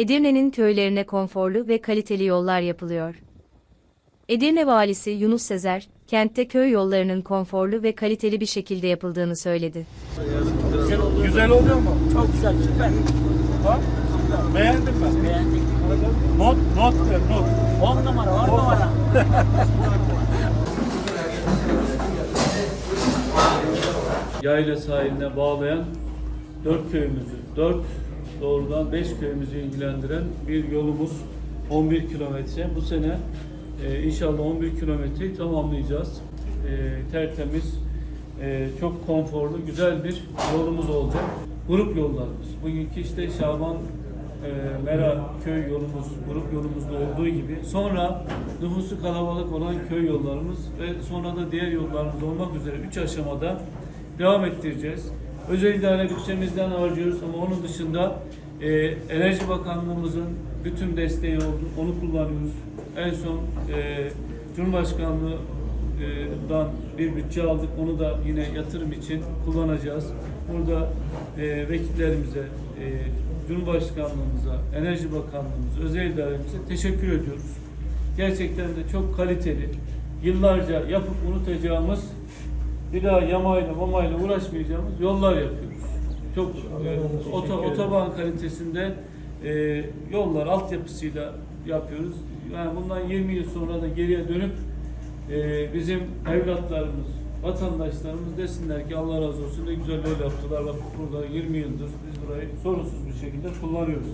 Edirne'nin köylerine konforlu ve kaliteli yollar yapılıyor. Edirne Valisi Yunus Sezer, kentte köy yollarının konforlu ve kaliteli bir şekilde yapıldığını söyledi. Güzel oluyor mu? Çok güzel, süper. Ha? Beğendim ben. Beğendik. Not, not ver, not. 10 numara, 10 numara. yayla sahiline bağlayan dört köyümüzü, dört doğrudan beş köyümüzü ilgilendiren bir yolumuz 11 kilometre. Bu sene e, inşallah 11 kilometreyi tamamlayacağız. E, tertemiz, e, çok konforlu, güzel bir yolumuz olacak. Grup yollarımız. Bugünkü işte Şaban e, Mera köy yolumuz, grup yolumuzda olduğu gibi sonra nüfusu kalabalık olan köy yollarımız ve sonra da diğer yollarımız olmak üzere üç aşamada devam ettireceğiz. Özel idare bütçemizden harcıyoruz ama onun dışında e, Enerji Bakanlığımızın bütün desteği oldu. Onu kullanıyoruz. En son e, Cumhurbaşkanlığından bir bütçe aldık. Onu da yine yatırım için kullanacağız. Burada e, vekillerimize, e, Cumhurbaşkanlığımıza, Enerji Bakanlığımıza, özel idaremize teşekkür ediyoruz. Gerçekten de çok kaliteli, yıllarca yapıp unutacağımız bir daha yamayla mamayla uğraşmayacağımız yollar yapıyoruz. Çok e, oto, otoban kalitesinde e, yollar altyapısıyla yapıyoruz. Yani bundan 20 yıl sonra da geriye dönüp e, bizim evlatlarımız, vatandaşlarımız desinler ki Allah razı olsun ne güzel yol yaptılar. Bak burada 20 yıldır biz burayı sorunsuz bir şekilde kullanıyoruz.